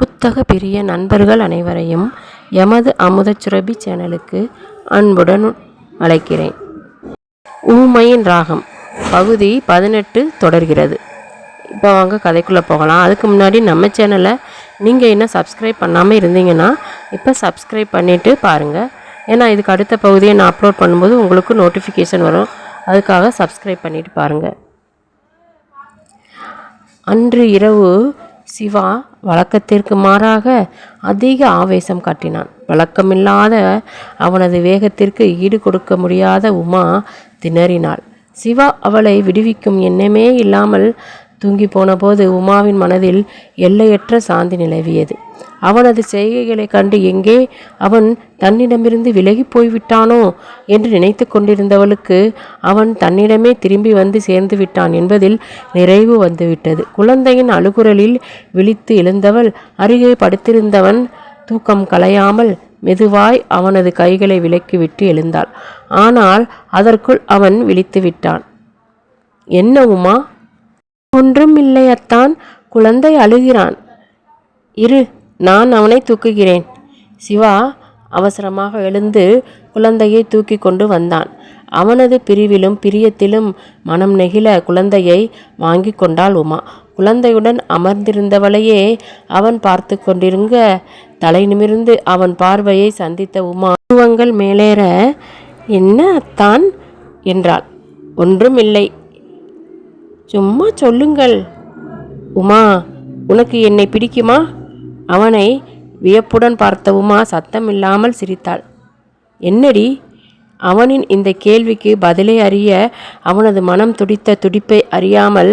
புத்தக பிரிய நண்பர்கள் அனைவரையும் எமது அமுதச்சுரபி சேனலுக்கு அன்புடன் அழைக்கிறேன். ஊமையின் ராகம் பகுதி பதினெட்டு தொடர்கிறது. இப்போ வாங்க கதைக்குள்ளே போகலாம். அதுக்கு முன்னாடி நம்ம சேனலை நீங்கள் இன்னும் சப்ஸ்கிரைப் பண்ணாமல் இருந்தீங்கன்னா இப்போ சப்ஸ்கிரைப் பண்ணிவிட்டு பாருங்கள் ஏன்னா இதுக்கு அடுத்த பகுதியை நான் அப்லோட் பண்ணும்போது உங்களுக்கு நோட்டிஃபிகேஷன் வரும். அதுக்காக சப்ஸ்கிரைப் பண்ணிவிட்டு பாருங்கள் அன்று இரவு சிவா வழக்கத்திற்கு மாறாக அதிக ஆவேசம் காட்டினான். வழக்கமில்லாத அவனது வேகத்திற்கு ஈடு கொடுக்க முடியாத உமா திணறினாள். சிவா அவளை விடுவிக்கும் எண்ணமே இல்லாமல் தூங்கி போனபோது உமாவின் மனதில் எல்லையற்ற சாந்தி நிலவியது. அவனது செய்கைகளை கண்டு எங்கே அவன் தன்னிடமிருந்து விலகி போய்விட்டானோ என்று நினைத்து கொண்டிருந்தவளுக்கு அவன் தன்னிடமே திரும்பி வந்து சேர்ந்து விட்டான் என்பதில் நிறைவு வந்துவிட்டது. குழந்தையின் அழுகுரலில் விழித்து எழுந்தவள் அருகே படுத்திருந்தவன் தூக்கம் கலையாமல் மெதுவாய் அவனது கைகளை விலக்கிவிட்டு எழுந்தாள். ஆனால் அதற்குள் அவன் விழித்து விட்டான். என்ன உமா? ஒன்றும் இல்லையத்தான் குழந்தை அழுகிறான். இரு நான் அவனை தூக்குகிறேன். சிவா அவசரமாக எழுந்து குழந்தையை தூக்கி கொண்டு வந்தான். அவனது பிரிவிலும் பிரியத்திலும் மனம் நெகிழ குழந்தையை வாங்கி கொண்டாள் உமா. குழந்தையுடன் அமர்ந்திருந்தவளையே அவன் பார்த்து கொண்டிருங்க. தலை நிமிர்ந்து அவன் பார்வையை சந்தித்த உமா உருவங்கள் மேலேற. என்ன அத்தான்? என்றாள். ஒன்றும் இல்லை சும்மா சொல்லுங்கள். உமா உனக்கு என்னை பிடிக்குமா? அவனை வியப்புடன் பார்த்த உமா சத்தமில்லாமல் சிரித்தாள். என்னடி? அவனின் இந்த கேள்விக்கு பதிலை அறிய அவனது மனம் துடித்த துடிப்பை அறியாமல்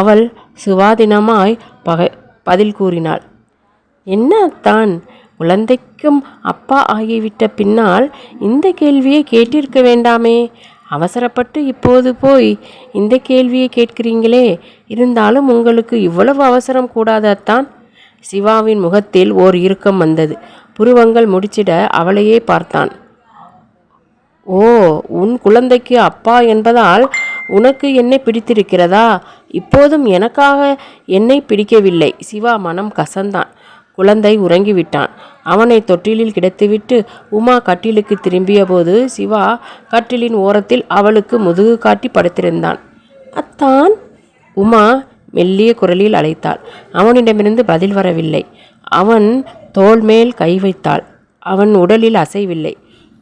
அவள் சுவாதீனமாய் பகை பதில் கூறினாள். என்ன தான் குழந்தைக்கும் அப்பா ஆகிவிட்ட பின்னால் இந்த கேள்வியை கேட்டிருக்க வேண்டாமே? அவசரப்பட்டு இப்போது போய் இந்த கேள்வியை கேட்கிறீங்களே. இருந்தாலும் உங்களுக்கு இவ்வளவு அவசரம் கூடாதத்தான் சிவாவின் முகத்தில் ஓர் இறுக்கம் வந்தது. புருவங்கள் முடிச்சிட அவளையே பார்த்தான். ஓ உன் குழந்தைக்கு அப்பா என்பதால் உனக்கு என்னை பிடித்திருக்கிறதா? இப்போதும் எனக்காக என்னை பிடிக்கவில்லை. சிவா மனம் கசந்தான். குழந்தை உறங்கிவிட்டான். அவனை தொட்டிலில் கிடத்திவிட்டு உமா கட்டிலுக்கு திரும்பியபோது சிவா கட்டிலின் ஓரத்தில் அவளுக்கு முதுகு காட்டி படுத்திருந்தான். அத்தான்! உமா மெல்லிய குரலில் அழைத்தாள். அவனிடமிருந்து பதில் வரவில்லை. அவன் தோல் மேல் கை வைத்தாள். அவன் உடலில் அசைவில்லை.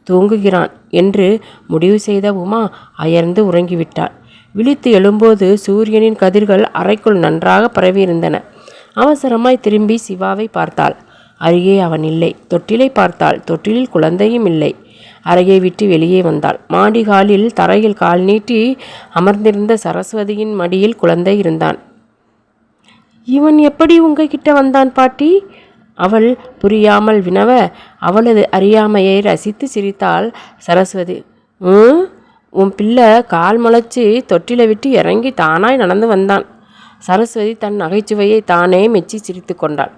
தூங்குகிறான் என்று முடிவு செய்த உமா அயர்ந்து உறங்கிவிட்டாள். விழித்து எழும்போது சூரியனின் கதிர்கள் அறைக்குள் நன்றாக பரவியிருந்தன. அவசரமாய் திரும்பி சிவாவை பார்த்தாள். அருகே அவன் இல்லை. தொட்டிலை பார்த்தாள். தொட்டிலில் குழந்தையும் இல்லை. அறையை விட்டு வெளியே வந்தாள். மாடி காலில் தரையில் கால் நீட்டி அமர்ந்திருந்த சரஸ்வதியின் மடியில் குழந்தை இருந்தான். இவன் எப்படி உங்ககிட்ட வந்தான் பாட்டி? அவள் புரியாமல் வினவ அவளது அறியாமையை ரசித்து சிரித்தாள் சரஸ்வதி. உன் பிள்ளை கால் முளைச்சி தொட்டிலை விட்டு இறங்கி தானாய் நடந்து வந்தான். சரஸ்வதி தன் நகைச்சுவையை தானே மெச்சி சிரித்து கொண்டாள்.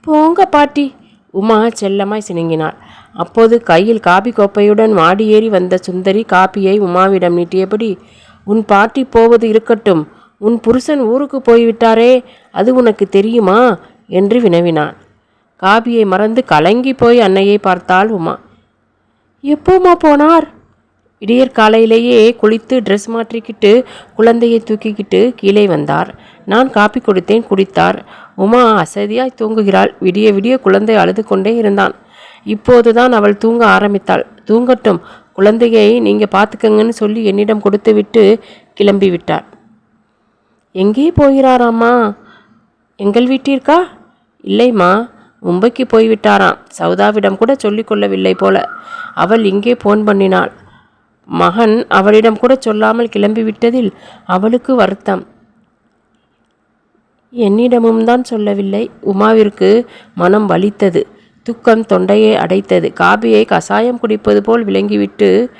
போங்க பாட்டி உமா செல்லமாய் சினுங்கினாள். அப்போது கையில் காபி கோப்பையுடன் மாடி ஏறி வந்த சுந்தரி காப்பியை உமாவிடம் நீட்டியபடி உன் பாட்டி போவது இருக்கட்டும். உன் புருஷன் ஊருக்கு போய்விட்டாரே அது உனக்கு தெரியுமா? என்று வினவினான் காபியை மறந்து கலங்கி போய் அன்னையை பார்த்தாள் உமா. எப்போமா போனார்? விடியற் காலையிலேயே குளித்து ட்ரெஸ் மாற்றிக்கிட்டு குழந்தையை தூக்கிக்கிட்டு கீழே வந்தார். நான் காப்பி கொடுத்தேன் குடித்தார். உமா அசதியாய் தூங்குகிறாள். விடிய விடிய குழந்தை அழுது கொண்டே இருந்தான். இப்போதுதான் அவள் தூங்க ஆரம்பித்தாள். தூங்கட்டும். குழந்தையை நீங்கள் பார்த்துக்கங்கன்னு சொல்லி என்னிடம் கொடுத்துவிட்டு கிளம்பி விட்டார். எங்கே போகிறாராம்மா? எங்கள் வீட்டிற்கா? இல்லைம்மா. மும்பைக்கு போய்விட்டாராம். சௌதாவிடம் கூட சொல்லிக்கொள்ளவில்லை போல. அவள் இங்கே போன் பண்ணினாள். மகன் அவளிடம் கூட சொல்லாமல் கிளம்பிவிட்டதில் அவளுக்கு வருத்தம். என்னிடமும் தான் சொல்லவில்லை. உமாவிற்கு மனம் வலித்தது. துக்கம் தொண்டையை அடைத்தது. காபியை கசாயம் குடிப்பது போல் விளங்கிவிட்டு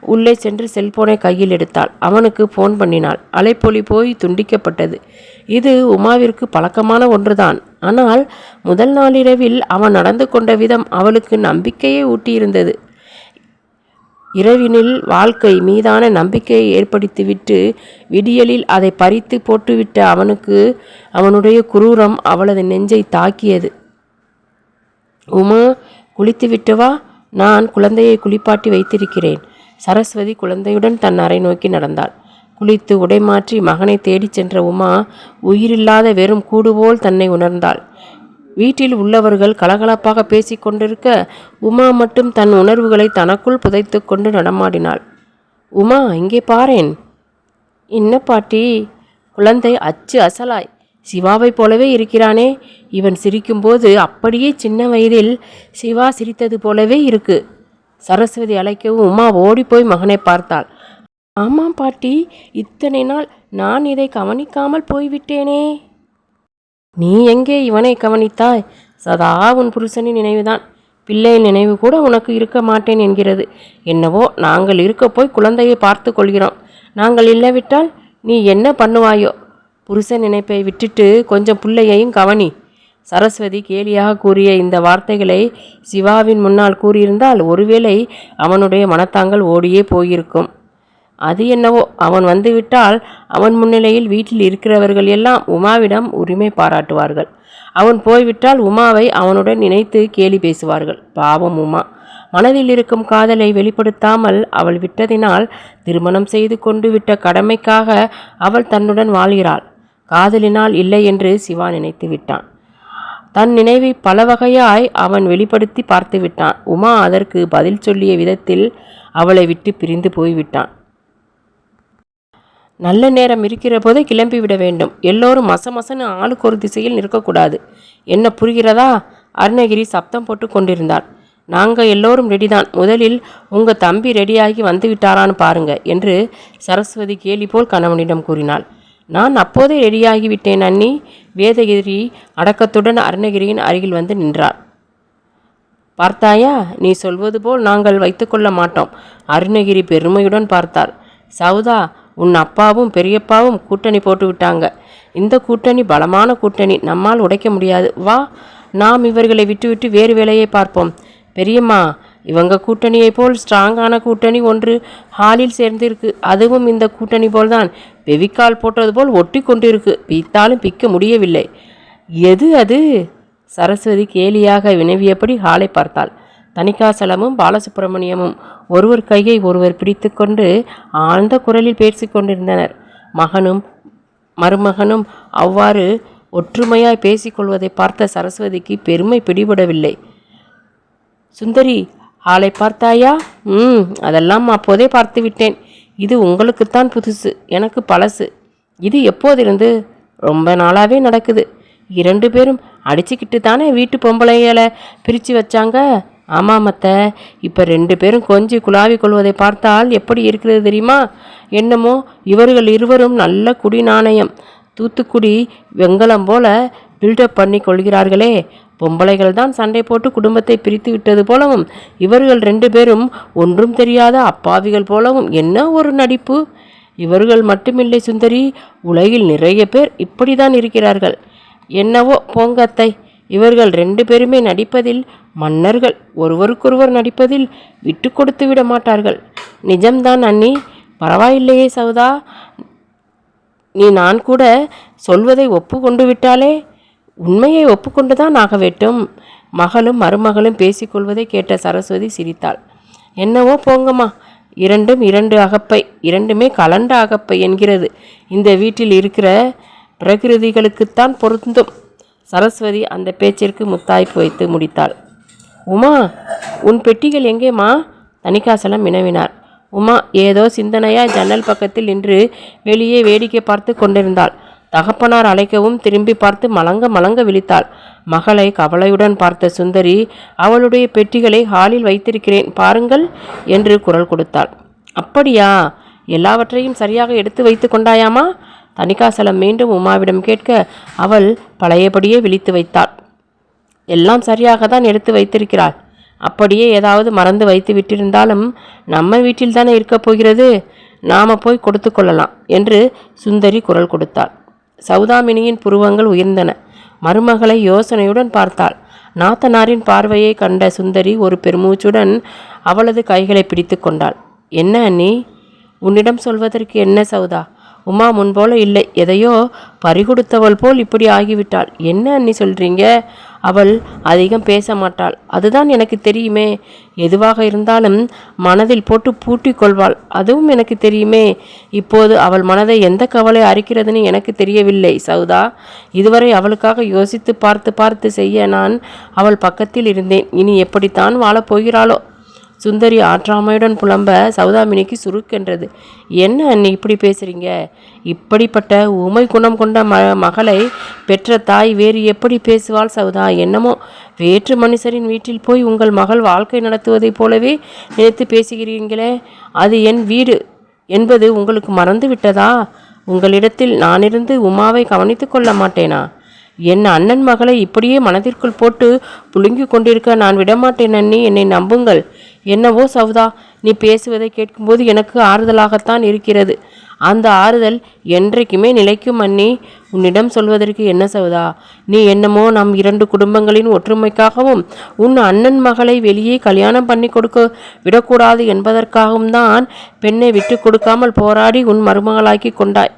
உள்ளே சென்று செல்போனை கையில் எடுத்தாள். அவனுக்கு ஃபோன் பண்ணினாள். அலைப்பொலி போய் துண்டிக்கப்பட்டது. இது உமாவிற்கு பழக்கமான ஒன்றுதான். ஆனால் முதல் நாளிரவில் அவன் நடந்து கொண்ட விதம் அவளுக்கு நம்பிக்கையை ஊட்டியிருந்தது. இரவினில் வாழ்க்கை மீதான நம்பிக்கையை ஏற்படுத்திவிட்டு விடியலில் அதை பறித்து போட்டுவிட்ட அவனுக்கு அவனுடைய குரூரம் அவளது நெஞ்சை தாக்கியது. உமா குளித்து விட்டு வா நான் குழந்தையை குளிப்பாட்டி வைத்திருக்கிறேன். சரஸ்வதி குழந்தையுடன் தன் அறை நோக்கி நடந்தாள். குளித்து உடை மாற்றி மகனை தேடிச் சென்ற உமா உயிரில்லாத வெறும் கூடுபோல் தன்னை உணர்ந்தாள். வீட்டில் உள்ளவர்கள் கலகலப்பாக பேசிக்கொண்டிருக்க உமா மட்டும் தன் உணர்வுகளை தனக்குள் புதைத்து கொண்டு நடமாடினாள். உமா இங்கே பாரேன். என்ன பாட்டி? குழந்தை அச்சு அசலாய். சிவாவைப் போலவே இருக்கிறானே. இவன் சிரிக்கும்போது அப்படியே சின்ன வயதில் சிவா சிரித்தது போலவே இருக்கு. சரஸ்வதி அழைக்கவும் உமா ஓடிப்போய் மகனை பார்த்தாள். ஆமாம் பாட்டி இத்தனை நாள் நான் இதை கவனிக்காமல் போய்விட்டேனே. நீ எங்கே இவனை கவனித்தாய்? சதா உன் புருஷனின் நினைவுதான். பிள்ளை நினைவு கூட உனக்கு இருக்க மாட்டேன் என்கிறது. என்னவோ நாங்கள் இருக்க போய் குழந்தையை பார்த்து கொள்கிறோம். நாங்கள் இல்லாவிட்டால் நீ என்ன பண்ணுவாயோ? புருஷன் நினைப்பை விட்டுட்டு கொஞ்சம் பிள்ளையையும் கவனி. சரஸ்வதி கேலியாக கூறிய இந்த வார்த்தைகளை சிவாவின் முன்னால் கூறியிருந்தால் ஒருவேளை அவனுடைய மனத்தாங்கள் ஓடியே போயிருக்கும். அது என்னவோ அவன் வந்துவிட்டால் அவன் முன்னிலையில் வீட்டில் இருக்கிறவர்கள் எல்லாம் உமாவிடம் உரிமை பாராட்டுவார்கள். அவன் போய்விட்டால் உமாவை அவனுடன் நினைத்து கேலி பேசுவார்கள். பாவம் உமா. மனதில் இருக்கும் காதலை வெளிப்படுத்தாமல் அவள் விட்டதினால் திருமணம் செய்து கொண்டு விட்ட கடமைக்காக அவள் தன்னுடன் வாழ்கிறாள். காதலினால் இல்லை என்று சிவா நினைத்து விட்டான். தன் நினைவை பல வகையாய் அவன் வெளிப்படுத்தி பார்த்து விட்டான். உமா அதற்கு பதில் சொல்லிய விதத்தில் அவளை விட்டு பிரிந்து போய்விட்டான். நல்ல நேரம் இருக்கிற போதே கிளம்பி விட வேண்டும். எல்லோரும் மசமசன்னு ஆளுக்கு ஒரு திசையில் நிற்கக்கூடாது. என்ன புரிகிறதா? அருணகிரி சப்தம் போட்டு கொண்டிருந்தார் நாங்கள் எல்லோரும் ரெடிதான். முதலில் உங்கள் தம்பி ரெடியாகி வந்து விட்டாரான்னு பாருங்க என்று சரஸ்வதி கேலி போல் கணவனிடம் கூறினாள். நான் அப்போதே ரெடியாகி விட்டேன் அண்ணி. வேதகிரி அடக்கத்துடன் அருணகிரியின் அருகில் வந்து நின்றார். பார்த்தாயா? நீ சொல்வது போல் நாங்கள் வைத்துக்கொள்ள மாட்டோம். அருணகிரி பெருமையுடன் பார்த்தார் சவுதா உன் அப்பாவும் பெரியப்பாவும் கூட்டணி போட்டு விட்டாங்க. இந்த கூட்டணி பலமான கூட்டணி. நம்மால் உடைக்க முடியாது. வா நாம் இவர்களை விட்டுவிட்டு வேறு வேலையை பார்ப்போம். பெரியம்மா இவங்க கூட்டணியை போல் ஸ்ட்ராங்கான கூட்டணி ஒன்று ஹாலில் சேர்ந்திருக்கு. அதுவும் இந்த கூட்டணி போல்தான். பெவிக்கால் போட்டது போல் ஒட்டி கொண்டிருக்கு. பித்தாலும் பிக்க முடியவில்லை. எது அது? சரஸ்வதி கேலியாக வினவியபடி ஹாலை பார்த்தாள். தணிகாசலமும் பாலசுப்பிரமணியமும் ஒருவர் கையை ஒருவர் பிடித்துக்கொண்டு ஆழ்ந்த குரலில் பேசிக்கொண்டிருந்தனர். மகனும் மருமகனும் அவ்வாறு ஒற்றுமையாய் பேசிக்கொள்வதை பார்த்த சரஸ்வதிக்கு பெருமை பிடிபடவில்லை. சுந்தரி ஆளை பார்த்தாயா? ம் அதெல்லாம் அப்போதே பார்த்து விட்டேன். இது உங்களுக்குத்தான் புதுசு எனக்கு பழசு. இது எப்போதிருந்து? ரொம்ப நாளாகவே நடக்குது. இரண்டு பேரும் அடிச்சுக்கிட்டு தானே வீட்டு பொம்பளைகளை பிரித்து வச்சாங்க? ஆமாம் மத்த இப்போ ரெண்டு பேரும் கொஞ்சி குழாவி கொள்வதை பார்த்தால் எப்படி இருக்கிறது தெரியுமா? என்னமோ இவர்கள் இருவரும் நல்ல குடி நாணயம். தூத்துக்குடி வெங்கலம் போல பில்டப் பண்ணி கொள்கிறார்களே. பொம்பளைகள் தான் சண்டை போட்டு குடும்பத்தை பிரித்து விட்டது போலவும் இவர்கள் ரெண்டு பேரும் ஒன்றும் தெரியாத அப்பாவிகள் போலவும் என்ன ஒரு நடிப்பு? இவர்கள் மட்டுமில்லை சுந்தரி உலகில் நிறைய பேர் இப்படி தான் இருக்கிறார்கள். என்னவோ போங்கத்தை இவர்கள் ரெண்டு பேருமே நடிப்பதில் மன்னர்கள் ஒருவருக்கொருவர் நடிப்பதில் விட்டு கொடுத்து விட மாட்டார்கள். நிஜம்தான் அண்ணி. பரவாயில்லையே சௌதா நீ நான் கூட சொல்வதை ஒப்புக்கொண்டு விட்டாலே உண்மையை ஒப்புக்கொண்டுதான் ஆக வேண்டும். மகளும் மருமகளும் பேசிக்கொள்வதை கேட்ட சரஸ்வதி சிரித்தாள். என்னவோ போங்கம்மா. இரண்டும் இரண்டு அகப்பை இரண்டுமே கலண்ட அகப்பை என்கிறது. இந்த வீட்டில் இருக்கிற பிரகிருதிகளுக்குத்தான் பொருந்தும். சரஸ்வதி அந்த பேச்சிற்கு முத்தாய்ப்பு வைத்து முடித்தாள். உமா உன் பெட்டிகள் எங்கேம்மா? தணிகாசலம் வினவினார் உமா ஏதோ சிந்தனையாய் ஜன்னல் பக்கத்தில் நின்று வெளியே வேடிக்கை பார்த்து கொண்டிருந்தாள். தகப்பனார் அழைக்கவும் திரும்பி பார்த்து மலங்க மலங்க விழித்தாள். மகளை கவலையுடன் பார்த்த சுந்தரி அவளுடைய பெட்டிகளை ஹாலில் வைத்திருக்கிறேன் பாருங்கள் என்று குரல் கொடுத்தாள். அப்படியா? எல்லாவற்றையும் சரியாக எடுத்து வைத்து கொண்டாயாமா? தணிகாசலம் மீண்டும் உமாவிடம் கேட்க அவள் பழையபடியே விழித்து வைத்தாள். எல்லாம் சரியாக தான் எடுத்து வைத்திருக்கிறாள். அப்படியே ஏதாவது மறந்து வைத்து விட்டிருந்தாலும் நம்ம வீட்டில் தானே இருக்கப் போகிறது? நாம போய் கொடுத்து கொள்ளலாம் என்று சுந்தரி குரல் கொடுத்தாள். சௌதாமினியின் புருவங்கள் உயர்ந்தன. மருமகளை யோசனையுடன் பார்த்தாள். நாத்தனாரின் பார்வையை கண்ட சுந்தரி ஒரு பெருமூச்சுடன் அவளது கைகளை பிடித்து கொண்டாள். என்ன அண்ணி? உன்னிடம் சொல்வதற்கு என்ன சௌதா? உமா முன்போல இல்லை. எதையோ பறிகொடுத்தவள் போல் இப்படி ஆகிவிட்டாள். என்ன அண்ணி சொல்றீங்க? அவள் அதிகம் பேச மாட்டாள். அதுதான் எனக்கு தெரியுமே. எதுவாக இருந்தாலும் மனதில் போட்டு பூட்டி கொள்வாள். அதுவும் எனக்கு தெரியுமே. இப்போது அவள் மனதை எந்த கவலை அரிக்கிறதுன்னு எனக்கு தெரியவில்லை சௌதா. இதுவரை அவளுக்காக யோசித்து பார்த்து பார்த்து செய்ய நான் அவள் பக்கத்தில் இருந்தேன். இனி எப்படித்தான் வாழப்போகிறாளோ சுந்தரி ஆற்றாமையுடன் புலம்ப சௌதாமினிக்கு சுருக்கென்றது. என்ன அண்ணி இப்படி பேசுறீங்க? இப்படிப்பட்ட உமை குணம் கொண்ட ம மகளை பெற்ற தாய் வேறு எப்படி பேசுவாள் சௌதா? என்னமோ வேற்று மனுஷரின் வீட்டில் போய் உங்கள் மகள் வாழ்க்கை நடத்துவதைப் போலவே நினைத்து பேசுகிறீங்களே அது என் வீடு என்பது உங்களுக்கு மறந்து விட்டதா? உங்களிடத்தில் நானிருந்து உமாவை கவனித்து கொள்ள மாட்டேனா? என் அண்ணன் மகளை இப்படியே மனதிற்குள் போட்டு புழுங்கி கொண்டிருக்க நான் விடமாட்டேன் அண்ணி. என்னை நம்புங்கள். என்னவோ சவுதா நீ பேசுவதை கேட்கும்போது எனக்கு ஆறுதலாகத்தான் இருக்கிறது. அந்த ஆறுதல் என்றைக்குமே நிலைக்கும் அண்ணி. உன்னிடம் சொல்வதற்கு என்ன சவுதா? நீ என்னமோ நம் இரண்டு குடும்பங்களின் ஒற்றுமைக்காகவும் உன் அண்ணன் மகளை வெளியே கல்யாணம் பண்ணி கொடுக்க விடக்கூடாது என்பதற்காகவும் தான் பெண்ணை விட்டு கொடுக்காமல் போராடி உன் மருமகளாக்கி கொண்டாய்.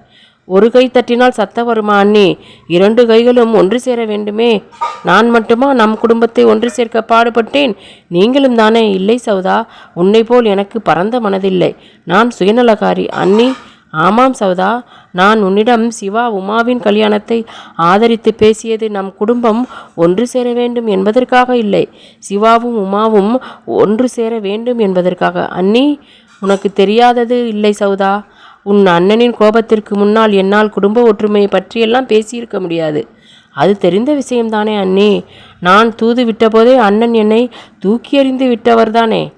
ஒரு கை தட்டினால் சத்த வருமா அண்ணி? இரண்டு கைகளும் ஒன்று சேர வேண்டுமே. நான் மட்டுமா? நம் குடும்பத்தை ஒன்று சேர்க்க பாடுபட்டேன். நீங்களும் தானே? இல்லை சௌதா உன்னை போல் எனக்கு பரந்த மனதில்லை. நான் சுயநலகாரி அண்ணி. ஆமாம் சௌதா நான் உன்னிடம் சிவா உமாவின் கல்யாணத்தை ஆதரித்து பேசியது நம் குடும்பம் ஒன்று சேர வேண்டும் என்பதற்காக இல்லை. சிவாவும் உமாவும் ஒன்று சேர வேண்டும் என்பதற்காக. அண்ணி உனக்கு தெரியாதது இல்லை சௌதா. உன் அண்ணனின் கோபத்திற்கு முன்னால் என்னால் குடும்ப ஒற்றுமையை பற்றியெல்லாம் பேசியிருக்க முடியாது. அது தெரிந்த விஷயம்தானே அண்ணி. நான் தூது விட்டபோதே அண்ணன் என்னை தூக்கி எறிந்து விட்டவர்தானே.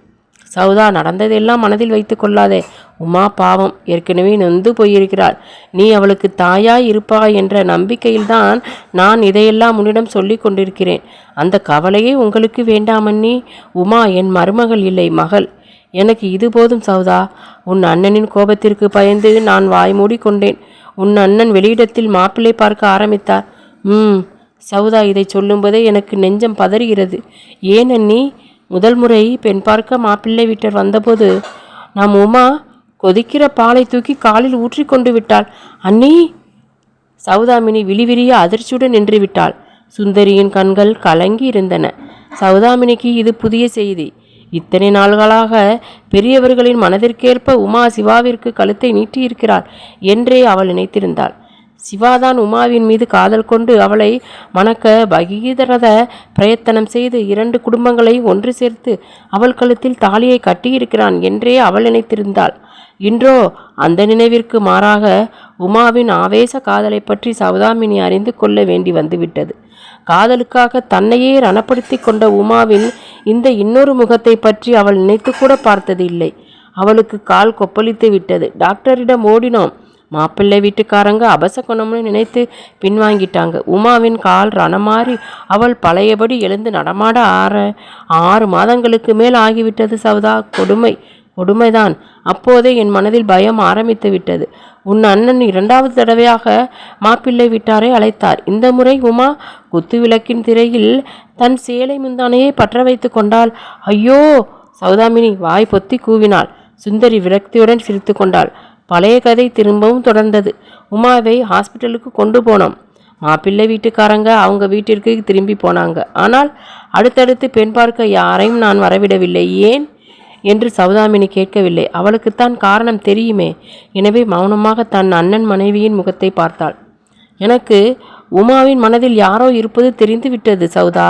சௌதா நடந்ததெல்லாம் மனதில் வைத்து கொள்ளாதே. உமா பாவம் ஏற்கனவே நொந்து போயிருக்கிறாள். நீ அவளுக்கு தாயாய் இருப்பாய் என்ற நம்பிக்கையில்தான் நான் இதையெல்லாம் உன்னிடம் சொல்லி கொண்டிருக்கிறேன். அந்த கவலையே உங்களுக்கு வேண்டாமண்ணி உமா என் மருமகள் இல்லை மகள். எனக்கு இது போதும் சௌதா. உன் அண்ணனின் கோபத்திற்கு பயந்து நான் வாய் மூடிக்கொண்டேன். உன் அண்ணன் வெளியிடத்தில் மாப்பிள்ளை பார்க்க ஆரம்பித்தார். ம் சௌதா இதை சொல்லும்போதே எனக்கு நெஞ்சம் பதறுகிறது. ஏன் அண்ணி? முதல் முறை பெண் பார்க்க மாப்பிள்ளை வீட்டர் வந்தபோது நம் உமா கொதிக்கிற பாலை தூக்கி காலில் ஊற்றி கொண்டு விட்டாள். அண்ணி! சௌதாமினி விழிவிரிய அதிர்ச்சியுடன் நின்று விட்டாள் சுந்தரியின் கண்கள் கலங்கி இருந்தன சௌதாமினிக்கு இது புதிய செய்தி. இத்தனை நாள்களாக பெரியவர்களின் மனதிற்கேற்ப உமா சிவாவிற்கு கழுத்தை நீட்டியிருக்கிறாள் என்றே அவள் நினைத்திருந்தாள். சிவாதான் உமாவின் மீது காதல் கொண்டு அவளை மணக்க பகீதரத பிரயத்தனம் செய்து இரண்டு குடும்பங்களை ஒன்று சேர்த்து அவள் கழுத்தில் தாலியை கட்டியிருக்கிறான் என்றே அவள் நினைத்திருந்தாள். இன்றோ அந்த நினைவிற்கு மாறாக உமாவின் ஆவேச காதலை பற்றி சௌதாமினி அறிந்து கொள்ள வேண்டி வந்துவிட்டது. காதலுக்காக தன்னையே ரணப்படுத்தி கொண்ட உமாவின் இந்த இன்னொரு முகத்தை பற்றி அவள் நினைத்து கூட பார்த்தது இல்லை அவளுக்கு கால் கொப்பளித்து விட்டது. டாக்டரிடம் ஓடினோம். மாப்பிள்ளை வீட்டுக்காரங்க அபசகுணம்னு நினைத்து பின்வாங்கிட்டாங்க. உமாவின் கால் ரணமாறி அவள் பழையபடி எழுந்து நடமாட ஆற ஆறு மாதங்களுக்கு மேல் ஆகிவிட்டது சவுதா கொடுமை. கொடுமைதான். அப்போதே என் மனதில் பயம் ஆரம்பித்து விட்டது. உன் அண்ணன் இரண்டாவது தடவையாக மாப்பிள்ளை வீட்டாரை அழைத்தார். இந்த முறை உமா குத்து விளக்கின் திரையில் தன் சேலை முந்தானையை பற்ற வைத்து கொண்டாள். ஐயோ! சௌதாமினி வாய் பொத்தி கூவினாள். சுந்தரி விரக்தியுடன் சிரித்து கொண்டாள். பழைய கதை திரும்பவும் தொடர்ந்தது. உமாவை ஹாஸ்பிட்டலுக்கு கொண்டு போனோம். மாப்பிள்ளை வீட்டுக்காரங்க அவங்க வீட்டிற்கு திரும்பி போனாங்க. ஆனால் அடுத்தடுத்து பெண் பார்க்க யாரையும் நான் வரவிடவில்லை. ஏன்? என்று சௌதாமினி கேட்கவில்லை. அவளுக்குத்தான் காரணம் தெரியுமே. எனவே மௌனமாக தன் அண்ணன் மனைவியின் முகத்தை பார்த்தாள். எனக்கு உமாவின் மனதில் யாரோ இருப்பது தெரிந்து விட்டது சௌதா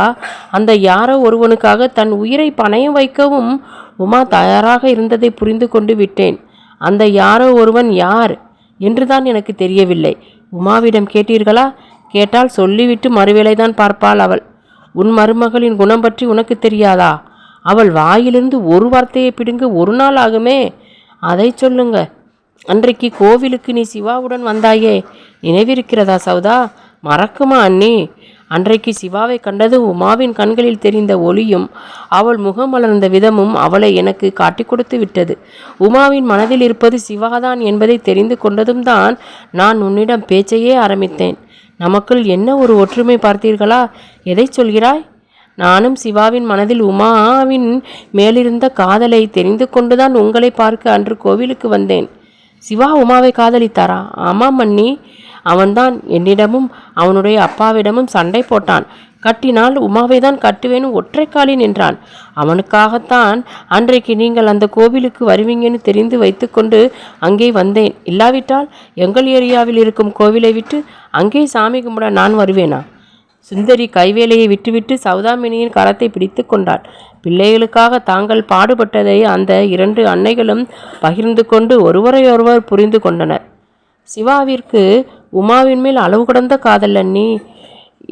அந்த யாரோ ஒருவனுக்காக தன் உயிரை பணையம் வைக்கவும் உமா தயாராக இருந்ததை புரிந்து கொண்டு விட்டேன். அந்த யாரோ ஒருவன் யார் என்றுதான் எனக்கு தெரியவில்லை. உமாவிடம் கேட்டீர்களா? கேட்டால் சொல்லிவிட்டு மறுவேளைதான் பார்ப்பாள் அவள். உன் மருமகளின் குணம் பற்றி உனக்கு தெரியாதா? அவள் வாயிலிருந்து ஒரு வார்த்தையை பிடுங்க ஒரு நாள் ஆகுமே? அதை சொல்லுங்க. அன்றைக்கு கோவிலுக்கு நீ சிவாவுடன் வந்தாயே. நினைவிருக்கிறதா சௌதா? மறக்குமா அண்ணி? அன்றைக்கு சிவாவை கண்டது உமாவின் கண்களில் தெரிந்த ஒளியும் அவள் முகமலர்ந்த விதமும் அவளை எனக்கு காட்டி கொடுத்து விட்டது. உமாவின் மனதில் இருப்பது சிவாதான் என்பதை தெரிந்து கொண்டதும் தான் நான் உன்னிடம் பேச்சையே ஆரம்பித்தேன். நமக்குள் என்ன ஒரு ஒற்றுமை பார்த்தீர்களா? எதை சொல்கிறாய்? நானும் சிவாவின் மனதில் உமாவின் மேலிருந்த காதலை தெரிந்து கொண்டுதான் உங்களை பார்க்க அன்று கோவிலுக்கு வந்தேன். சிவா உமாவை காதலித்தாரா? ஆமாம் மன்னி. அவன்தான் என்னிடமும் அவனுடைய அப்பாவிடமும் சண்டை போட்டான். கட்டினால் உமாவை தான் கட்டுவேன்னு ஒற்றைக்காலி நின்றான். அவனுக்காகத்தான் அன்றைக்கு நீங்கள் அந்த கோவிலுக்கு வருவீங்கன்னு தெரிந்து வைத்துக்கொண்டு அங்கே வந்தேன். இல்லாவிட்டால் எங்கள் ஏரியாவில் இருக்கும் கோவிலை விட்டு அங்கே சாமி கும்பிட நான் வருவேனா? சுந்தரி கைவேலையை விட்டுவிட்டு சௌதாமினியின் கரத்தை பிடித்து கொண்டாள். பிள்ளைகளுக்காக தாங்கள் பாடுபட்டதை அந்த இரண்டு அன்னைகளும் பகிர்ந்து கொண்டு ஒருவரையொருவர் புரிந்து கொண்டனர். சிவாவிற்கு உமாவின் மேல் அளவு கடந்த காதல் அண்ணி.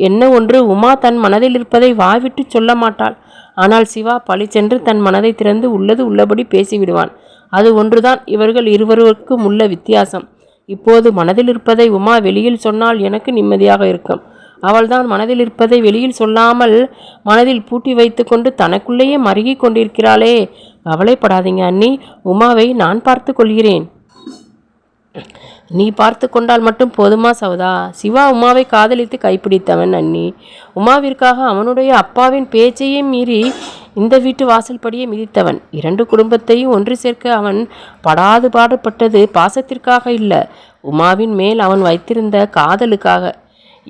என்ன ஒன்று உமா தன் மனதில் இருப்பதை வாய்விட்டு சொல்ல மாட்டாள். ஆனால் சிவா பழிச்சென்று தன் மனதை திறந்து உள்ளது உள்ளபடி பேசிவிடுவான். அது ஒன்றுதான் இவர்கள் இருவருக்கும் உள்ள வித்தியாசம். இப்போது மனதில் இருப்பதை உமா வெளியில் சொன்னால் எனக்கு நிம்மதியாக இருக்கும். அவள்தான் மனதில் இருப்பதை வெளியில் சொல்லாமல் மனதில் பூட்டி வைத்துக்கொண்டு தனக்குள்ளேயே மருகிக் கொண்டிருக்கிறாளே. கவலைப்படாதீங்க அண்ணி உமாவை நான் பார்த்து கொள்கிறேன். நீ பார்த்து கொண்டால் மட்டும் போதுமா சௌதா? சிவா உமாவை காதலித்து கைப்பிடித்தவன் அண்ணி. உமாவிற்காக அவனுடைய அப்பாவின் பேச்சையே மீறி இந்த வீட்டு வாசல்படியே மிதித்தவன். இரண்டு குடும்பத்தையும் ஒன்று சேர்க்க அவன் படாது பாடுபட்டது பாசத்திற்காக இல்லை. உமாவின் மேல் அவன் வைத்திருந்த காதலுக்காக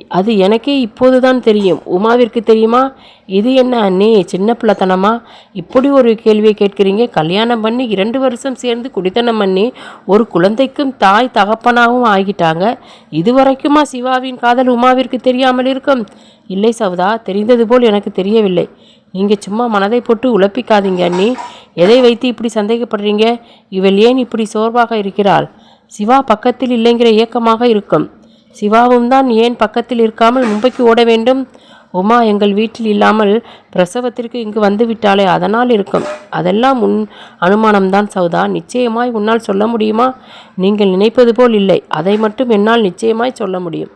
அது எனக்கே இப்போதுதான் தெரியும். உமாவிற்கு தெரியுமா? இது என்ன அண்ணே சின்ன பிள்ளைத்தனமா? இப்படி ஒரு கேள்வியை கேட்குறீங்க. கல்யாணம் பண்ணி இரண்டு வருஷம் சேர்ந்து குடித்தனம் பண்ணி ஒரு குழந்தைக்கும் தாய் தகப்பனாகவும் ஆகிட்டாங்க. இதுவரைக்குமா சிவாவின் காதல் உமாவிற்கு தெரியாமல் இருக்கும்? இல்லை சவுதா தெரிந்தது போல் எனக்கு தெரியவில்லை. நீங்கள் சும்மா மனதை போட்டு உழப்பிக்காதீங்க அண்ணி. எதை வைத்து இப்படி சந்தேகப்படுறீங்க? இவள் ஏன் இப்படி சோர்வாக இருக்கிறாள்? சிவா பக்கத்தில் இல்லைங்கிற ஏக்கமாக இருக்கும். சிவாவும் தான் ஏன் பக்கத்தில் இருக்காமல் மும்பைக்கு ஓட வேண்டும்? உமா எங்கள் வீட்டில் இல்லாமல் பிரசவத்திற்கு இங்கு வந்துவிட்டாலே அதனால் இருக்கும். அதெல்லாம் உன் அனுமானம்தான் சௌதா. நிச்சயமாய் உன்னால் சொல்ல முடியுமா? நீங்கள் நினைப்பது போல் இல்லை. அதை மட்டும் என்னால் நிச்சயமாய் சொல்ல முடியும்.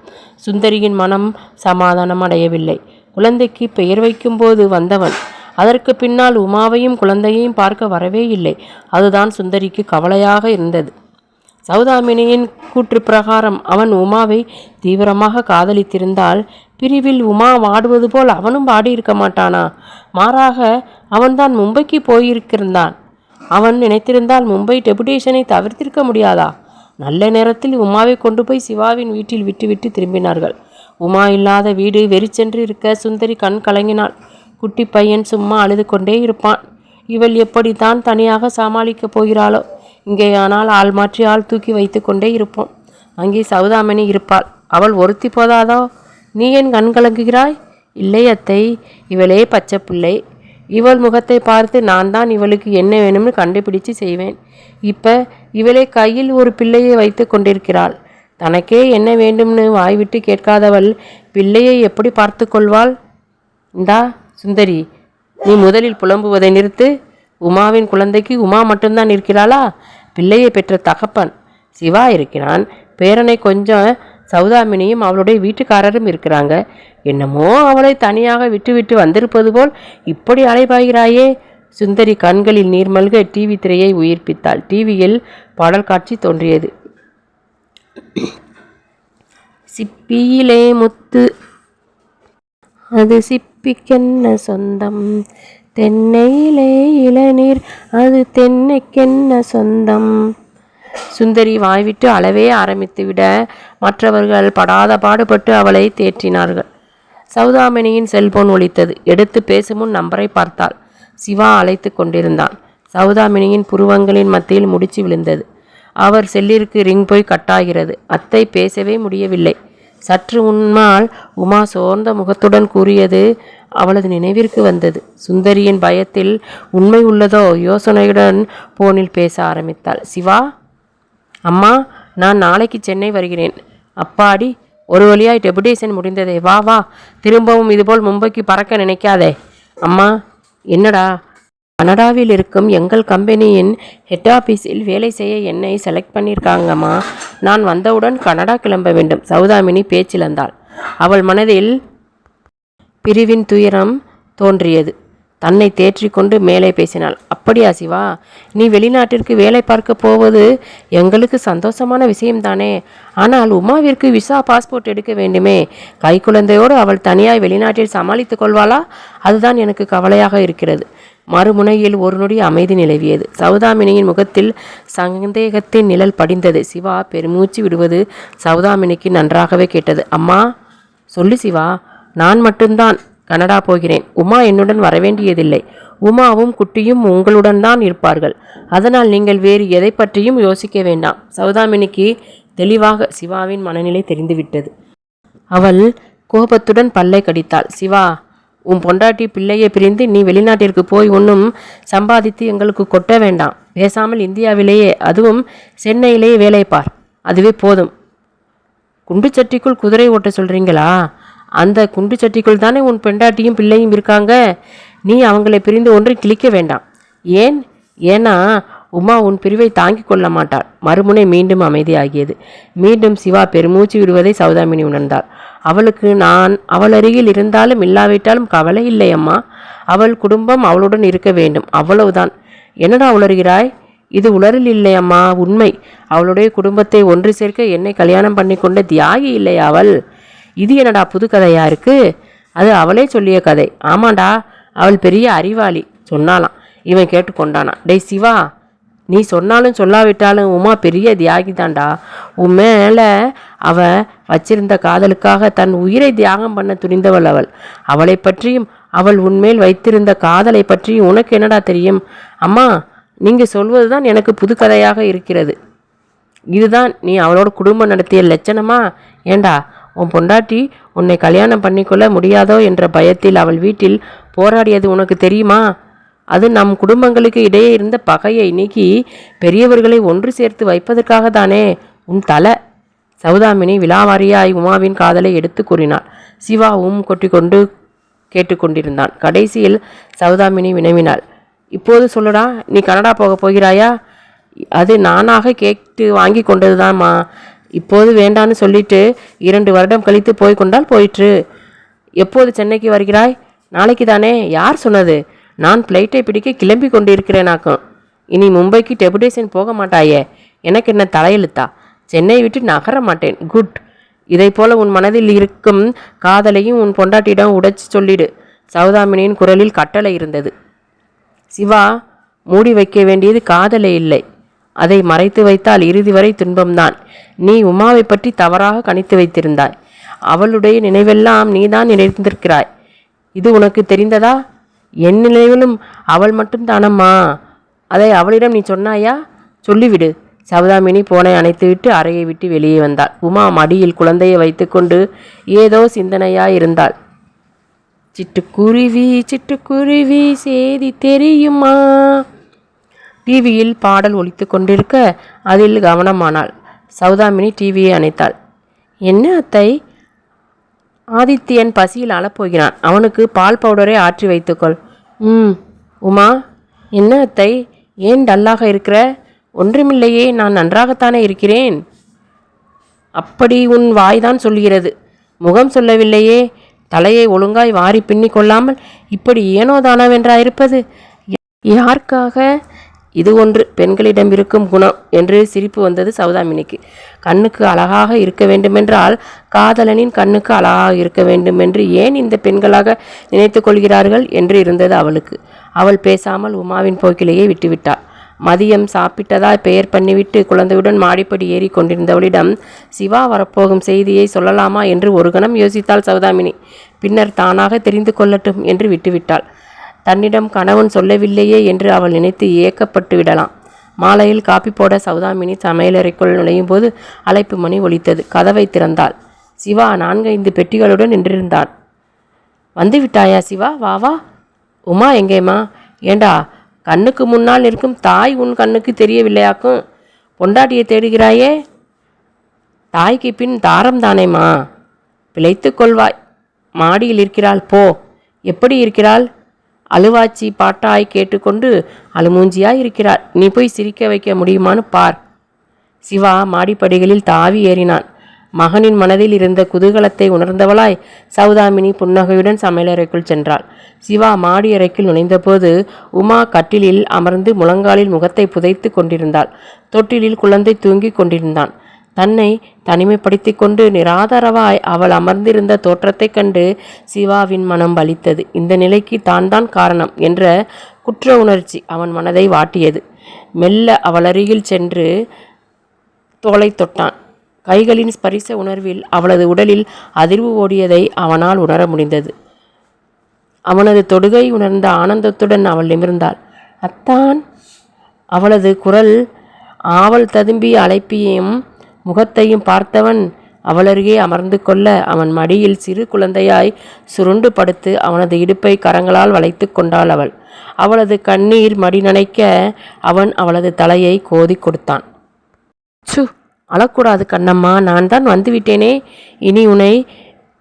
சுந்தரியின் மனம் சமாதானம் அடையவில்லை. குழந்தைக்கு பெயர் வைக்கும்போது வந்தவன். அதற்கு பின்னால் உமாவையும் குழந்தையையும் பார்க்க வரவே இல்லை. அதுதான் சுந்தரிக்கு கவலையாக இருந்தது. சௌதாமினியின் கூற்று பிரகாரம் அவன் உமாவை தீவிரமாக காதலித்திருந்தால் பிரிவில் உமா வாடுவது போல் அவனும் வாடியிருக்க மாட்டானா? மாறாக அவன்தான் மும்பைக்கு போயிருக்கிருந்தான். அவன் நினைத்திருந்தால் மும்பை டெபுடேஷனை தவிர்த்திருக்க முடியாதா? நல்ல நேரத்தில் உமாவை கொண்டு போய் சிவாவின் வீட்டில் விட்டுவிட்டு திரும்பினார்கள். உமா இல்லாத வீடு வெறிச்சென்று இருக்க சுந்தரி கண் கலங்கினாள். குட்டி பையன் சும்மா அழுது கொண்டே இருப்பான். இவள் எப்படித்தான் தனியாக சமாளிக்கப் போகிறாளோ? இங்கேயானால் ஆள் மாற்றி ஆள் தூக்கி வைத்து கொண்டே இருப்போம். அங்கே சௌதாமணி இருப்பாள். அவள் ஒருத்தி போதாதோ? நீ ஏன் கண் கலங்குகிறாய்? இல்லை அத்தை இவளே பச்சை பிள்ளை இவள் முகத்தை பார்த்து நான் தான் இவளுக்கு என்ன வேணும்னு கண்டுபிடிச்சு செய்வேன். இப்போ இவளே கையில் ஒரு பிள்ளையை வைத்து கொண்டிருக்கிறாள். தனக்கே என்ன வேண்டும்னு வாய்விட்டு கேட்காதவள் பிள்ளையை எப்படி பார்த்து கொள்வாள்? இந்தா சுந்தரி நீ முதலில் புலம்புவதை நிறுத்து. உமாவின் குழந்தைக்கு உமா மட்டும்தான் இருக்கிறாளா? பிள்ளையை பெற்ற தகப்பன் சிவா இருக்கிறான். பேரனை கொஞ்சம் சௌதாமினியும் அவளுடைய வீட்டுக்காரரும் இருக்கிறாங்க. என்னமோ அவளை தனியாக விட்டுவிட்டு வந்திருப்பது போல் இப்படி அலைபாய்கிறாயே. சுந்தரி கண்களில் நீர்மல்க டிவி திரையை உயிர்ப்பித்தாள். டிவியில் பாடல் காட்சி தோன்றியது. சிப்பியிலே முத்து. அது சிப்பிக்கென்ன சொந்தம்? தென்னையிலே இளநீர் அது தென்னைக்கென்ன சொந்தம்? சுந்தரி வாய்விட்டு அளவே ஆரம்பித்துவிட மற்றவர்கள் படாத பாடுபட்டு அவளை தேற்றினார்கள். சௌதாமணியின் செல்போன் ஒலித்தது. எடுத்து பேசுமுன் நம்பரை பார்த்தாள். சிவா அழைத்து கொண்டிருந்தான். சௌதாமினியின் புருவங்களின் மத்தியில் முடிச்சு விழுந்தது. அவர் செல்லிற்கு ரிங் போய் கட்டாகிறது. அத்தை பேசவே முடியவில்லை. சற்று முன்னால் உமா சோர்ந்த முகத்துடன் கூறியது அவளது நினைவிற்கு வந்தது. சுந்தரியின் பயத்தில் உண்மை உள்ளதோ யோசனையுடன் போனில் பேச ஆரம்பித்தாள். சிவா? அம்மா நான் நாளைக்கு சென்னை வருகிறேன். அப்பாடி ஒரு வழியாய் டெபுடேஷன் முடிந்ததே. வா வா. திரும்பவும் இதுபோல் மும்பைக்கு பறக்க நினைக்காதே. அம்மா என்னடா? கனடாவில் இருக்கும் எங்கள் கம்பெனியின் ஹெட் ஆஃபீஸில் வேலை செய்ய என்னை செலக்ட் பண்ணியிருக்காங்கம்மா நான் வந்தவுடன் கனடா கிளம்ப வேண்டும். சௌதாமினி பேச்சிழந்தாள் அவள் மனதில் பிரிவின் துயரம் தோன்றியது. தன்னை தேற்றிக்கொண்டு மேலே பேசினாள். அப்படியா சிவா நீ வெளிநாட்டிற்கு வேலை பார்க்க போவது எங்களுக்கு சந்தோஷமான விஷயம்தானே. ஆனால் உமாவிற்கு விசா பாஸ்போர்ட் எடுக்க வேண்டுமே. கைக்குழந்தையோடு அவள் தனியாய் வெளிநாட்டில் சமாளித்துக் கொள்வாளா? அதுதான் எனக்கு கவலையாக இருக்கிறது. மறுமுனையில் ஒரு நொடி அமைதி நிலவியது. சௌதாமினியின் முகத்தில் சந்தேகத்தின் நிழல் படிந்தது. சிவா பெருமூச்சு விடுவது சௌதாமினிக்கு நன்றாகவே கேட்டது. அம்மா சொல்லு சிவா நான் மட்டும்தான் கனடா போகிறேன். உமா என்னுடன் வரவேண்டியதில்லை. உமாவும் குட்டியும் உங்களுடன் தான் இருப்பார்கள். அதனால் நீங்கள் வேறு எதை பற்றியும் யோசிக்க வேண்டாம். சௌதாமினிக்கு தெளிவாக சிவாவின் மனநிலை தெரிந்துவிட்டது. அவள் கோபத்துடன் பல்லை கடித்தாள். சிவா உன் பொண்டாட்டி பிள்ளையை பிரிந்து நீ வெளிநாட்டிற்கு போய் ஒன்றும் சம்பாதித்து எங்களுக்கு கொட்ட வேண்டாம். பேசாமல் இந்தியாவிலேயே அதுவும் சென்னையிலேயே வேலை பார். அதுவே போதும். குண்டு சட்டிக்குள் குதிரை ஓட்ட சொல்கிறீங்களா அந்த குண்டு சட்டிக்குள் தானே உன் பெண்டாட்டியும் பிள்ளையும் இருக்காங்க. நீ அவங்களை பிரிந்து ஒன்றை கிழிக்க வேண்டாம். ஏன்? ஏன்னா உமா உன் பிரிவை தாங்கிக் கொள்ள மாட்டாள். மறுமுனை மீண்டும் அமைதியாகியது. மீண்டும் சிவா பெருமூச்சு விடுவதை சௌதாமினி உணர்ந்தாள். அவளுக்கு நான் அவள் அருகில் இருந்தாலும் இல்லாவிட்டாலும் கவலை இல்லை அம்மா. அவள் குடும்பம் அவளுடன் இருக்க வேண்டும். அவ்வளவுதான். என்னடா உளறுகிறாய்? இது உளரில் இல்லை அம்மா. உண்மை. அவளுடைய குடும்பத்தை ஒன்று சேர்க்க என்னை கல்யாணம் பண்ணி கொண்ட தியாகி இல்லை அவள்? இது என்னடா புது கதையா இருக்கு? அது அவளே சொல்லிய கதை. ஆமாண்டா. அவள் பெரிய அறிவாளி. சொன்னாலாம் இவன் கேட்டுக்கொண்டானா டேய் சிவா. நீ சொன்னாலும் சொல்லாவிட்டாலும் உமா பெரிய தியாகிதான்டா. உன் மேலே அவன் வச்சிருந்த காதலுக்காக தன் உயிரை தியாகம் பண்ண துணிந்தவள் அவள். அவளை பற்றியும் அவள் உன்மேல் வைத்திருந்த காதலை பற்றியும் உனக்கு என்னடா தெரியும்? அம்மா நீங்கள் சொல்வது தான் எனக்கு புது கதையாக இருக்கிறது. இதுதான் நீ அவளோட குடும்பம் நடத்திய லட்சணமா? ஏண்டா உன் பொண்டாட்டி உன்னை கல்யாணம் பண்ணிக்கொள்ள முடியாதோ என்ற பயத்தில் அவள் வீட்டில் போராடியது உனக்கு தெரியுமா? அது நம் குடும்பங்களுக்கு இடையே இருந்த பகையை நீக்கி பெரியவர்களை ஒன்று சேர்த்து வைப்பதற்காக தானே உன் தலை? சௌதாமினி விலாவாரியாய் உமாவின் காதலை எடுத்து கூறினாள். சிவாவும் கொட்டிக்கொண்டு கேட்டுக்கொண்டிருந்தான். கடைசியில் சௌதாமினி வினவினாள். இப்போது சொல்லுடா நீ கனடா போக போகிறாயா? அது நானாக கேட்டு வாங்கி கொண்டதுதான்மா இப்போது வேண்டான்னு சொல்லிட்டு இரண்டு வருடம் கழித்து போய் கொண்டால் போயிற்று. எப்போது சென்னைக்கு வருகிறாய்? நாளைக்கு தானே யார் சொன்னது? நான் ஃப்ளைட்டை பிடிக்க கிளம்பி கொண்டிருக்கிறேனாக்கும் இனி மும்பைக்கு டெபுடேஷன் போக மாட்டாயே. எனக்கு என்ன தலையெழுத்தா? சென்னை விட்டு நகர மாட்டேன். குட் இதை போல உன் மனதில் இருக்கும் காதலையும் உன் பொண்டாட்டியிடம் உடைச்சு சொல்லிடு. சௌதாமினியின் குரலில் கட்டளை இருந்தது. சிவா மூடி வைக்க வேண்டியது காதலே இல்லை. அதை மறைத்து வைத்தால் இறுதி வரை துன்பம்தான். நீ உமாவை பற்றி தவறாக கணித்து வைத்திருந்தாய். அவளுடைய நினைவெல்லாம் நீதான் நினைத்திருக்கிறாய். இது உனக்கு தெரிந்ததா? என் நினைவிலும் அவள் மட்டும் தானம்மா அதை அவளிடம் நீ சொன்னாயா? சொல்லிவிடு. சவதாமினி போனை அணைத்துவிட்டு அறையை விட்டு வெளியே வந்தாள். உமா மடியில் குழந்தையை வைத்துக்கொண்டு ஏதோ சிந்தனையாய் இருந்தாள். சிட்டுக்குருவி சிட்டுக்குருவி செய்தி தெரியுமா? டிவியில் பாடல் ஒழித்து கொண்டிருக்க அதில் கவனமானாள். சௌதாமினி டிவியை அணைத்தாள். என்ன அத்தை? ஆதித்யன் பசியில் அழப்போகிறான் அவனுக்கு பால் பவுடரை ஆற்றி வைத்துக்கொள். ம் உமா என்ன அத்தை? ஏன் டல்லாக இருக்கிற? ஒன்றுமில்லையே நான் நன்றாகத்தானே இருக்கிறேன். அப்படி உன் வாய்தான் சொல்கிறது. முகம் சொல்லவில்லையே. தலையை ஒழுங்காய் வாரி பின்னி கொள்ளாமல் இப்படி ஏனோ தானவென்றா இருப்பது யாருக்காக? இது ஒன்று பெண்களிடம் இருக்கும் குணம் என்று சிரிப்பு வந்தது சௌதாமினிக்கு. கண்ணுக்கு அழகாக இருக்க வேண்டுமென்றால் காதலனின் கண்ணுக்கு அழகாக இருக்க வேண்டும் என்று ஏன் இந்த பெண்களாக நினைத்து கொள்கிறார்கள் என்று இருந்தது அவளுக்கு. அவள் பேசாமல் உமாவின் போக்கிலேயே விட்டுவிட்டாள். மதியம் சாப்பிட்டதாய் பெயர் பண்ணிவிட்டு குழந்தையுடன் மாடிப்படி ஏறி கொண்டிருந்தவளிடம் சிவா வரப்போகும் செய்தியை சொல்லலாமா? என்று ஒரு கணம் யோசித்தாள் சௌதாமினி. பின்னர் தானாக தெரிந்து கொள்ளட்டும் என்று விட்டுவிட்டாள். தன்னிடம் கணவன் சொல்லவில்லையே என்று அவள் நினைத்து ஏக்கப்பட்டு விடலாம். மாலையில் காப்பி போட சௌதாமினி சமையலறைக்குள் நுழையும் போது அழைப்பு மணி ஒலித்தது. கதவை திறந்தாள். சிவா நான்கைந்து பெட்டிகளுடன் நின்றிருந்தான் வந்து விட்டாயா சிவா? வா வா. உமா எங்கேம்மா? ஏண்டா கண்ணுக்கு முன்னால் இருக்கும் தாய் உன் கண்ணுக்கு தெரியவில்லையாக்கும்? பொண்டாட்டியை தேடுகிறாயே. தாய்க்கு பின் தாரம் தானேம்மா பிழைத்து கொள்வாய். மாடியில் இருக்கிறாள். போ. எப்படி இருக்கிறாள்? அழுவாச்சி பாட்டாய் கேட்டுக்கொண்டு அழுமூஞ்சியாய் இருக்கிறார். நீ போய் சிரிக்க வைக்க முடியுமான்னு பார். சிவா மாடிப்படிகளில் தாவி ஏறினான். மகனின் மனதில் இருந்த குதூகலத்தை உணர்ந்தவளாய் சௌதாமினி புன்னகையுடன் சமையலறைக்குள் சென்றாள். சிவா மாடி அறைக்குள் நுழைந்தபோது உமா கட்டிலில் அமர்ந்து முழங்காலில் முகத்தை புதைத்து கொண்டிருந்தாள். தொட்டிலில் குழந்தை தூங்கிக் கொண்டிருந்தான். தன்னை தனிமைப்படுத்தி கொண்டு நிராதரவாய் அவள் அமர்ந்திருந்த தோற்றத்தைக் கண்டு சிவாவின் மனம் வலித்தது இந்த நிலைக்கு தான் தான் காரணம் என்ற குற்ற உணர்ச்சி அவன் மனதை வாட்டியது. மெல்ல அவள் அருகில் சென்று தோலை தொட்டான். கைகளின் ஸ்பரிச உணர்வில் அவளது உடலில் அதிர்வு ஓடியதை அவனால் உணர முடிந்தது. அவனது தொடுகை உணர்ந்த ஆனந்தத்துடன் அவள் நிமிர்ந்தாள். அத்தான். அவளது குரல் ஆவல் ததும்பிய அழைப்பியும் முகத்தையும் பார்த்தவன் அவளருகே அமர்ந்து கொள்ள அவன் மடியில் சிறு குழந்தையாய் சுருண்டு படுத்து அவனது இடுப்பை கரங்களால் வளைத்து கொண்டாள் அவள். அவளது கண்ணீர் மடி நனைக்க அவன் அவளது தலையை கோதி கொடுத்தான். சு அழக்கூடாது கண்ணம்மா நான் தான் வந்துவிட்டேனே இனி உன்னை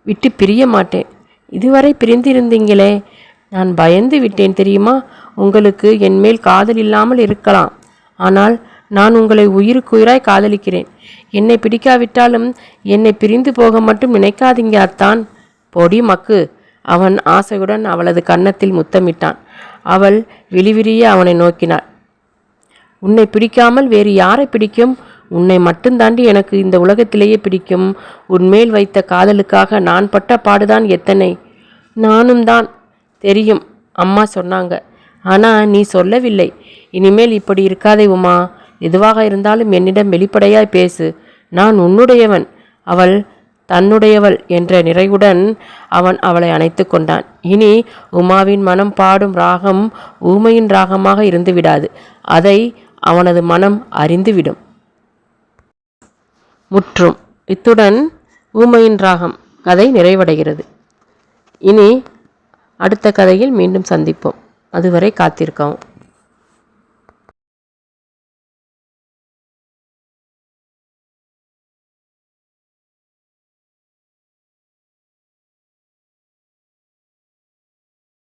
விட்டு பிரிய மாட்டேன். இதுவரை பிரிந்திருந்தீங்களே. நான் பயந்து விட்டேன் தெரியுமா? உங்களுக்கு என் மேல் காதல் இல்லாமல் இருக்கலாம். ஆனால் நான் உங்களை உயிருக்குயிராய் காதலிக்கிறேன். என்னை பிடிக்காவிட்டாலும் என்னை பிரிந்து போக மட்டும் நினைக்காதீங்க அத்தான். பொடி மக்கு. அவன் ஆசையுடன் அவளது கன்னத்தில் முத்தமிட்டான். அவள் விழிவிரிய அவனை நோக்கினாள். உன்னை பிடிக்காமல் வேறு யாரை பிடிக்கும்? உன்னை மட்டும்தாண்டி எனக்கு இந்த உலகத்திலேயே பிடிக்கும். உன்மேல் வைத்த காதலுக்காக நான் பட்ட பாடுதான் எத்தனை? நானும் தான். தெரியும். அம்மா சொன்னாங்க. ஆனால் நீ சொல்லவில்லை. இனிமேல் இப்படி இருக்காதே உமா. எதுவாக இருந்தாலும் என்னிடம் வெளிப்படையாய் பேசு. நான் உன்னுடையவன். அவள் தன்னுடையவள் என்ற நிறைவுடன் அவன் அவளை அணைத்து கொண்டான். இனி உமாவின் மனம் பாடும் ராகம் ஊமையின் ராகமாக இருந்து விடாது அதை அவனது மனம் அறிந்துவிடும். முற்றும். இத்துடன் ஊமையின் ராகம் கதை நிறைவடைகிறது. இனி அடுத்த கதையில் மீண்டும் சந்திப்போம். அதுவரை காத்திருக்கவும்.